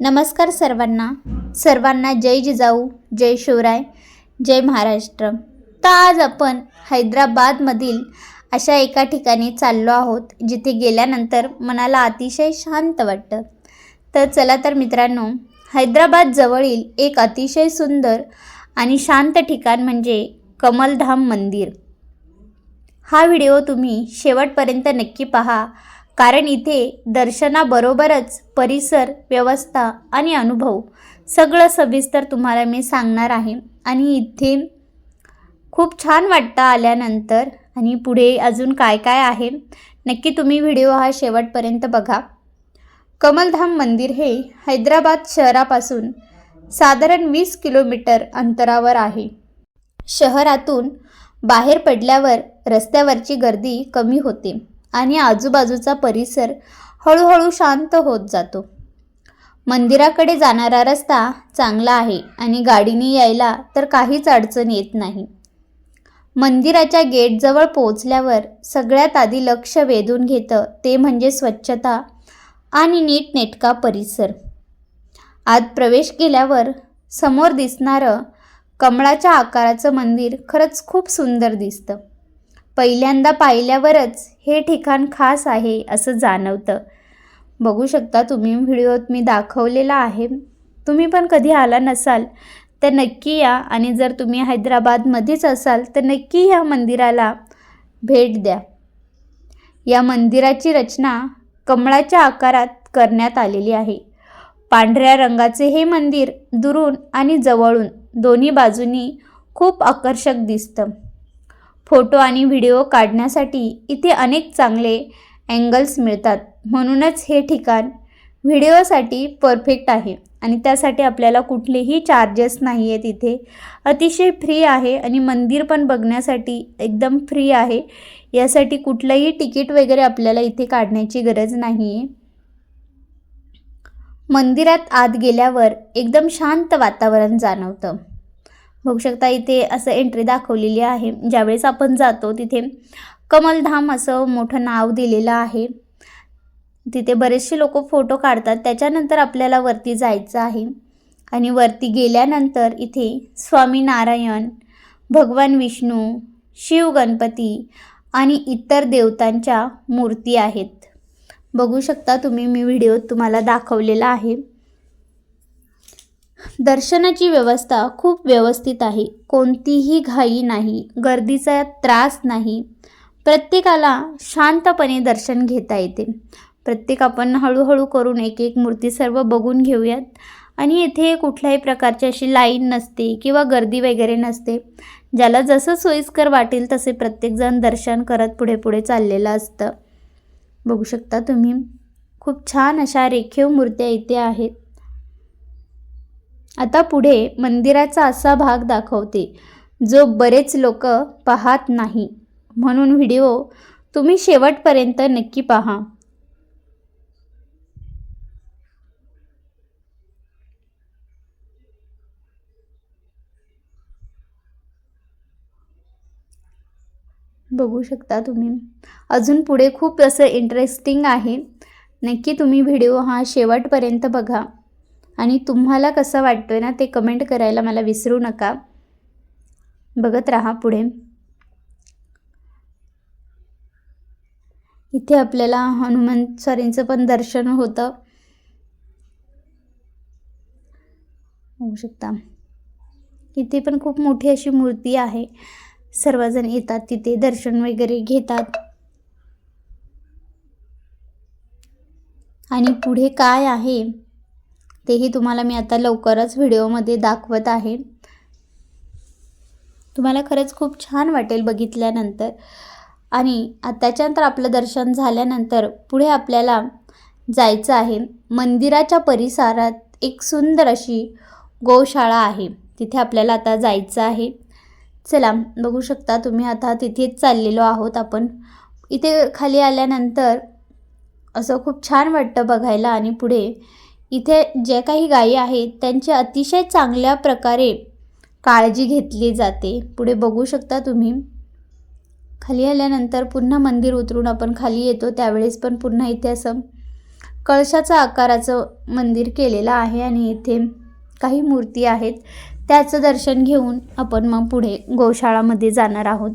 नमस्कार सर्वांना. सर्वांना जय जिजाऊ जय शिवराय जय महाराष्ट्र. तर आज आपण हैदराबादमधील अशा एका ठिकाणी चाललो आहोत जिथे गेल्यानंतर मनाला अतिशय शांत वाटतं. तर चला तर मित्रांनो हैदराबादजवळील एक अतिशय सुंदर आणि शांत ठिकाण म्हणजे कमलधाम मंदिर. हा व्हिडिओ तुम्ही शेवटपर्यंत नक्की पहा. कारण इथे दर्शनाबरोबरच परिसर व्यवस्था आणि अनुभव सगळं सविस्तर तुम्हाला मी सांगणार आहे. आणि इथे खूप छान वाटतं आल्यानंतर. आणि पुढे अजून काय काय आहे नक्की तुम्ही व्हिडिओ हा शेवटपर्यंत बघा. कमलधाम मंदिर हे हैदराबाद शहरापासून साधारण वीस किलोमीटर अंतरावर आहे. शहरातून बाहेर पडल्यावर रस्त्यावरची गर्दी कमी होते. आणि आजूबाजूचा परिसर हळूहळू शांत होत जातो. मंदिराकडे जाणारा रस्ता चांगला आहे आणि गाडीने यायला तर काहीच अडचण येत नाही. मंदिराच्या गेटजवळ पोहोचल्यावर सगळ्यात आधी लक्ष वेधून घेतं ते म्हणजे स्वच्छता आणि नीटनेटका परिसर. आत प्रवेश केल्यावर समोर दिसणारं कमळाच्या आकाराचं मंदिर खरंच खूप सुंदर दिसतं. पहिल्यांदा पाहिल्यावरच हे ठिकाण खास आहे असं जाणवतं. बघू शकता तुम्ही व्हिडिओत मी दाखवलेला आहे. तुम्ही पण कधी आला नसाल तर नक्की या आणि जर तुम्ही हैदराबादमध्येच असाल तर नक्की ह्या मंदिराला भेट द्या. या मंदिराची रचना कमळाच्या आकारात करण्यात आलेली आहे. पांढऱ्या रंगाचे हे मंदिर दुरून आणि जवळून दोन्ही बाजूनी खूप आकर्षक दिसतं. फोटो आणि व्हिडिओ काढण्यासाठी इथे अनेक चांगले अँगल्स मिळतात. म्हणूनच हे ठिकाण व्हिडिओसाठी परफेक्ट आहे. आणि त्यासाठी आपल्याला कुठलेही चार्जेस नाही आहेत इथे. अतिशय फ्री आहे आणि मंदिर पण बघण्यासाठी एकदम फ्री आहे. यासाठी कुठलंही तिकीट वगैरे आपल्याला इथे काढण्याची गरज नाही आहे मंदिरात आत गेल्यावर एकदम शांत वातावरण जाणवतं. बघू शकता इथे असं एंट्री दाखवलेली आहे. ज्यावेळेस आपण जातो तिथे कमलधाम असं मोठं नाव दिलेलं आहे. तिथे बरेचसे लोक फोटो काढतात. त्याच्यानंतर आपल्याला वरती जायचं आहे. आणि वरती गेल्यानंतर इथे स्वामीनारायण भगवान विष्णू शिव गणपती आणि इतर देवतांच्या मूर्ती आहेत. बघू शकता तुम्ही मी व्हिडिओत तुम्हाला दाखवलेला आहे. दर्शनाची व्यवस्था खूप व्यवस्थित आहे. कोणतीही घाई नाही. गर्दीचा त्रास नाही. प्रत्येकाला शांतपणे दर्शन घेता येते. प्रत्येक आपण हळूहळू करून एक एक मूर्ती सर्व बघून घेऊयात. आणि येथे कुठल्याही प्रकारची अशी लाईन नसते किंवा गर्दी वगैरे नसते. ज्याला जसं सोयीस्कर वाटेल तसे प्रत्येकजण दर्शन करत पुढे पुढे चाललेलं असतं. बघू शकता तुम्ही. खूप छान अशा रेखीव मूर्त्या इथे आहेत. आता पुढे मंदिराचा असा भाग दाखवते जो बरेच लोक पाहत नाही. म्हणून व्हिडिओ तुम्ही शेवटपर्यंत नक्की पहा. बघू शकता तुम्ही. अजून पुढे खूप असं इंटरेस्टिंग आहे. नक्की तुम्ही व्हिडिओ हा शेवटपर्यंत बघा. आणि तुम्हाला कसं वाटतो आहे ना ते कमेंट करायला मला विसरू नका. बघत राहा पुढे. इथे आपल्याला हनुमंत स्वारींचं पण दर्शन होतं. होऊ शकता. इथे पण खूप मोठी अशी मूर्ती आहे. सर्वजण येतात तिथे दर्शन वगैरे घेतात. आणि पुढे काय आहे? तेही तुम्हाला मी आता लवकरच व्हिडिओमध्ये दाखवत आहे. तुम्हाला खरंच खूप छान वाटेल बघितल्यानंतर. आणि त्याच्यानंतर आपलं दर्शन झाल्यानंतर पुढे आपल्याला जायचं आहे. मंदिराच्या परिसरात एक सुंदर अशी गोशाळा आहे. तिथे आपल्याला आता जायचं आहे. चला बघू शकता तुम्ही आता तिथेच चाललेलो आहोत आपण. इथे खाली आल्यानंतर असं खूप छान वाटतं बघायला आणि पुढे इथे जे काही गायी आहेत त्यांची अतिशय चांगल्या प्रकारे काळजी घेतली जाते. पुढे बघू शकता तुम्ही. खाली आल्यानंतर पुन्हा मंदिर उतरून आपण खाली येतो. त्यावेळेस पण पुन्हा इथे असं कळशाचा आकाराचं मंदिर केलेलं आहे आणि इथे काही मूर्ती आहेत. त्याचं दर्शन घेऊन आपण मग पुढे गोशाळामध्ये जाणार आहोत.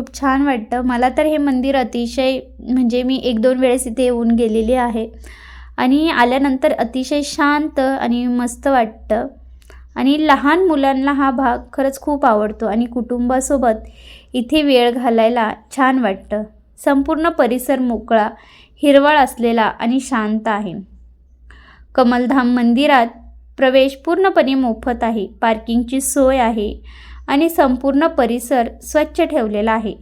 खूप छान वाटतं. मला तर हे मंदिर अतिशय म्हणजे मी एक दोन वेळेस इथे येऊन गेलेली आहे. आणि आल्यानंतर अतिशय शांत आणि मस्त वाटतं. आणि लहान मुलांना हा भाग खरंच खूप आवडतो आणि कुटुंबासोबत इथे वेळ घालायला छान वाटतं. संपूर्ण परिसर मोकळा हिरवळ असलेला आणि शांत आहे. कमलधाम मंदिरात प्रवेश पूर्णपणे मोफत आहे. पार्किंगची सोय आहे. आणि संपूर्ण परिसर स्वच्छ ठेवलेला आहे.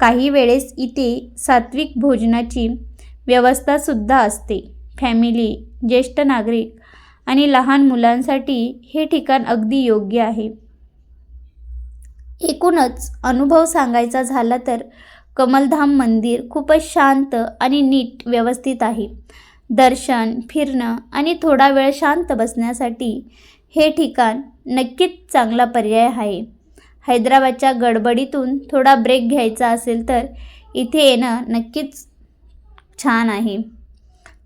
काही वेळेस इथे सात्विक भोजनाची व्यवस्थासुद्धा असते. फॅमिली ज्येष्ठ नागरिक आणि लहान मुलांसाठी हे ठिकाण अगदी योग्य आहे. एकूणच अनुभव सांगायचा झाला तर कमलधाम मंदिर खूपच शांत आणि नीट व्यवस्थित आहे. दर्शन फिरणं आणि थोडा वेळ शांत बसण्यासाठी हे ठिकाण नक्कीच चांगला पर्याय आहे. हैदराबादच्या गडबडीतून थोडा ब्रेक घ्यायचा असेल तर इथे येणं नक्कीच छान आहे.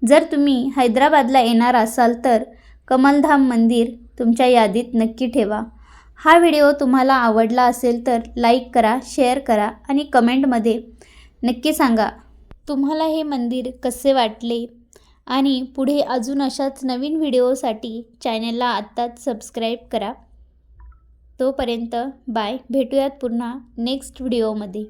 जर तुम्ही हैदराबादला येणार असाल तर कमलधाम मंदिर तुमच्या यादीत नक्की ठेवा. हा व्हिडिओ तुम्हाला आवडला असेल तर लाईक करा शेअर करा आणि कमेंटमध्ये नक्की सांगा. तुम्हाला हे मंदिर कसे वाटले? आणि पुढे अजून अशाच नवीन व्हिडिओसाठी चॅनलला आत्ताच सबस्क्राईब करा. तोपर्यंत बाय. भेटूयात पुन्हा नेक्स्ट व्हिडिओमध्ये.